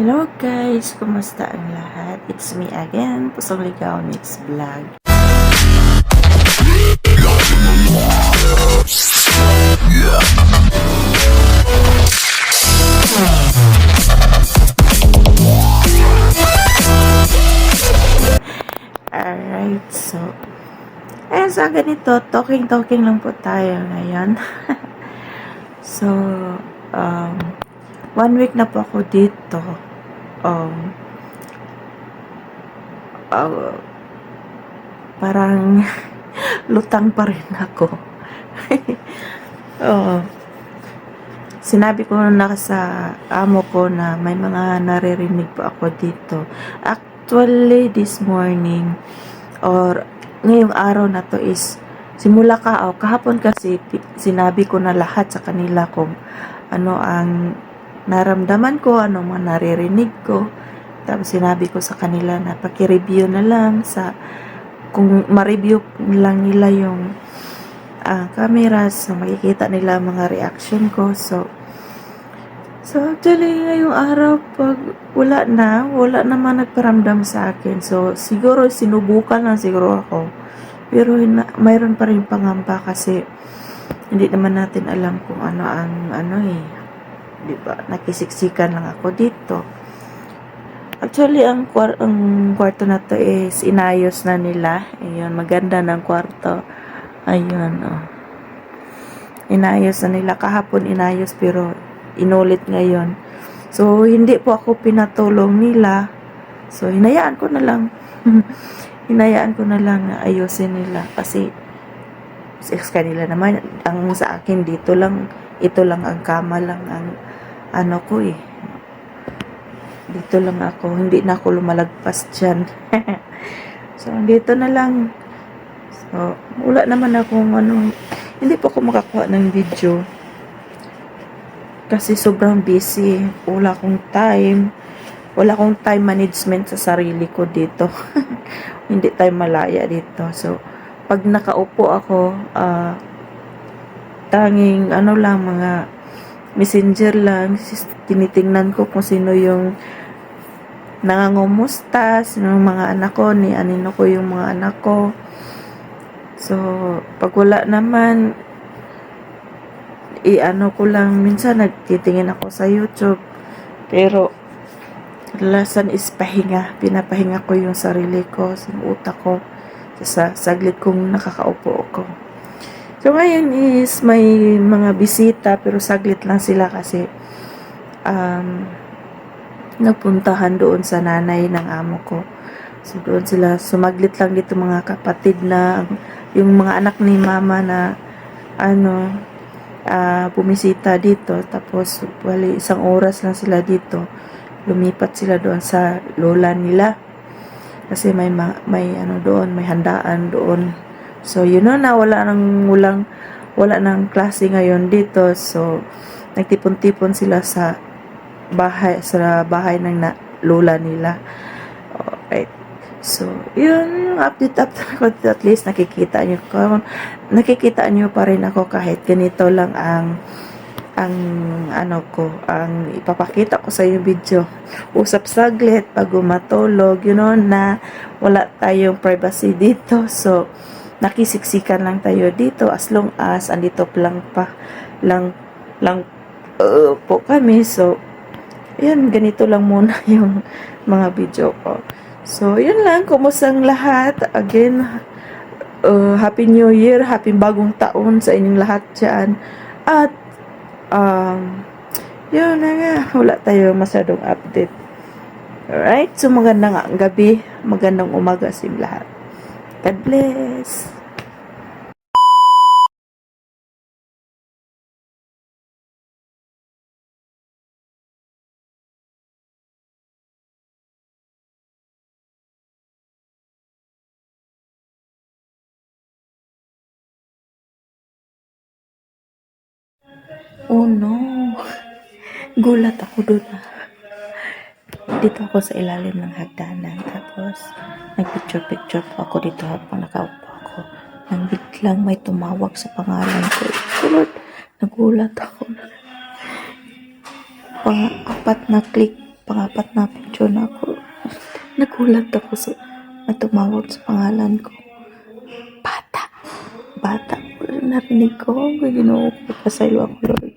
Hello guys! Kumusta ang lahat? It's me again, Pusong Ligaw Mix Vlog. Alright, so Ayan, sa ganito, talking-talking lang po tayo ngayon. so, um, one week na po ako dito. Um, uh, parang lutang pa rin ako. Oo. Sinabi ko na sa amo ko na may mga naririnig po ako dito. Actually, this morning, or ngayong araw na to is simula ka oh, kahapon kasi sinabi ko na lahat sa kanila kung ano ang naramdaman ko, ano mga naririnig ko. Tapos sinabi ko sa kanila na paki-review na lang sa kung ma-review lang nila yung ah, camera so makikita nila mga reaction ko. So So actually ngayong araw pag wala na, wala naman nagparamdam sa akin. So siguro sinubukan lang siguro ako. Pero hina, mayroon pa rin pangamba kasi hindi naman natin alam kung ano ang ano eh. 'Di ba? Nakisiksikan lang ako dito. Actually, ang, ang kwarto na to is inayos na nila. Ayun, maganda ng kwarto. Ayun, oh. Inayos na nila. Kahapon inayos pero inulit ngayon. So, hindi po ako pinatulong nila. So, hinayaan ko na lang. hinayaan ko na lang na ayusin nila. Kasi, kanila naman, ang sa akin dito lang, ito lang ang kama lang ang ano ko eh. Dito lang ako, hindi na ako lumalagpas dyan. so, dito na lang. So, wala naman akong ano, hindi po ako makakuha ng video kasi sobrang busy. Wala akong time. Wala akong time management sa sarili ko dito. Hindi tayo malaya dito. So, pag nakaupo ako, ah, tanging ano lang, mga messenger lang, tinitingnan ko kung sino yung nangangumusta, sino yung mga anak ko, ni anino ko yung mga anak ko. So, pag wala naman, i-ano ko lang, minsan nagtitingin ako sa YouTube. Pero, lasan is pahinga. Pinapahinga ko yung sarili ko, yung utak ko. Sa saglit kong nakakaupo ako. So, ngayon is may mga bisita, pero saglit lang sila kasi um, nagpuntahan doon sa nanay ng amo ko. So, doon sila, sumaglit lang dito mga kapatid na, yung mga anak ni mama na, ano, ah bumisita dito. Tapos wali isang oras lang sila dito. Lumipat sila doon sa lola nila. Kasi may ma- may ano doon may handaan doon so you know na wala nang walang wala nang klase ngayon dito so nagtipon-tipon sila sa bahay sa bahay ng na, lola nila alright So, yun update update ko at least nakikita nyo ko. Nakikita nyo pa rin ako kahit ganito lang ang ang ano ko, ang ipapakita ko sa yung video. Usap saglit pag gumatulog, you know, na wala tayong privacy dito. So, nakisiksikan lang tayo dito as long as andito lang pa lang lang uh, po kami. So, yun, ganito lang muna yung mga video ko. So, yun lang. Kumusta ang lahat? Again, uh, Happy New Year. Happy bagong taon sa inyong lahat dyan. At, um, yun na nga. Wala tayo masyadong update. Alright? So, magandang gabi. Magandang umaga sa inyong lahat. God bless. Oh no. Gulat ako doon. Dito ako sa ilalim ng hagdanan. Tapos, nagpicture-picture po ako dito habang nakaupo ako. Nang biglang may tumawag sa pangalan ko. Lord, nagulat ako. Pang apat na click pangapat na picture na ako. Nagulat ako sa na tumawag sa pangalan ko. Bata. Bata. Narinig ko. Ginoo ko. Pasaylo ako, Lord.